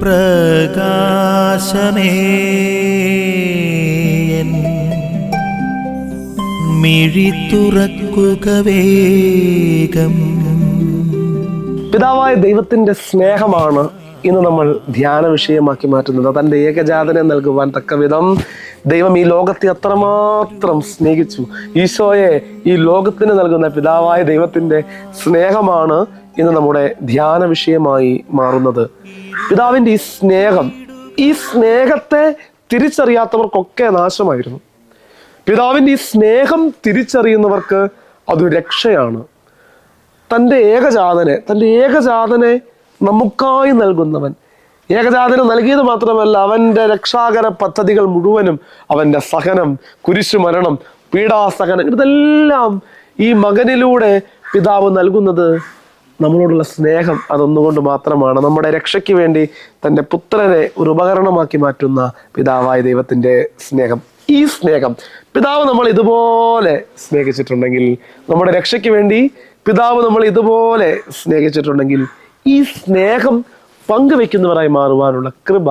പ്രകാശമേ. മിഴി വേഗം. പിതാവായ ദൈവത്തിന്റെ സ്നേഹമാണ് ഇന്ന് നമ്മൾ ധ്യാന വിഷയമാക്കി മാറ്റുന്നത്. തന്റെ ഏകജാതനെ നൽകുവാൻ തക്ക വിധം ദൈവം ഈ ലോകത്തെ അത്രമാത്രം സ്നേഹിച്ചു. ഈശോയെ ഈ ലോകത്തിന് നൽകുന്ന പിതാവായ ദൈവത്തിന്റെ സ്നേഹമാണ് ഇന്ന് നമ്മുടെ ധ്യാന വിഷയമായി മാറുന്നത്. പിതാവിന്റെ ഈ സ്നേഹം ഈ സ്നേഹത്തെ തിരിച്ചറിയാത്തവർക്കൊക്കെ നാശമായിരുന്നു. പിതാവിന്റെ ഈ സ്നേഹം തിരിച്ചറിയുന്നവർക്ക് അത് രക്ഷയാണ്. തന്റെ ഏകജാതനെ തന്റെ ഏകജാതനെ നമുക്കായി നൽകുന്നവൻ. ഏകജാതന് നൽകിയത് മാത്രമല്ല അവന്റെ രക്ഷാകര പദ്ധതികൾ മുഴുവനും അവന്റെ സഹനം കുരിശു മരണം പീഡാസഹനം ഇതെല്ലാം ഈ മകനിലൂടെ പിതാവ് നൽകുന്നത് നമ്മളോടുള്ള സ്നേഹം അതൊന്നുകൊണ്ട് മാത്രമാണ്. നമ്മുടെ രക്ഷയ്ക്ക് വേണ്ടി തന്റെ പുത്രനെ ഒരു ഉപകരണമാക്കി മാറ്റുന്ന പിതാവായ ദൈവത്തിന്റെ സ്നേഹം. ഈ സ്നേഹം പിതാവ് നമ്മൾ ഇതുപോലെ സ്നേഹിച്ചിട്ടുണ്ടെങ്കിൽ നമ്മുടെ രക്ഷയ്ക്ക് വേണ്ടി പിതാവ് നമ്മൾ ഇതുപോലെ സ്നേഹിച്ചിട്ടുണ്ടെങ്കിൽ ഈ സ്നേഹം പങ്കുവെക്കുന്നവരായി മാറുവാനുള്ള കൃപ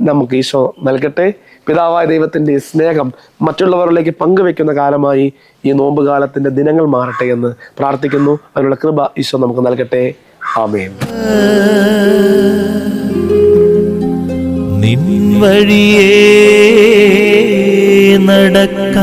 നമുക്ക് ഈശോ നൽകട്ടെ. പിതാവായ ദൈവത്തിന്റെ സ്നേഹം മറ്റുള്ളവരിലേക്ക് പങ്കുവെക്കുന്ന കാലമായി ഈ നോമ്പ് കാലത്തിന്റെ ദിനങ്ങൾ മാറട്ടെ എന്ന് പ്രാർത്ഥിക്കുന്നു. അതിനുള്ള കൃപ ഈശോ നമുക്ക് നൽകട്ടെ. ആമേൻ. നിൻ നടക്ക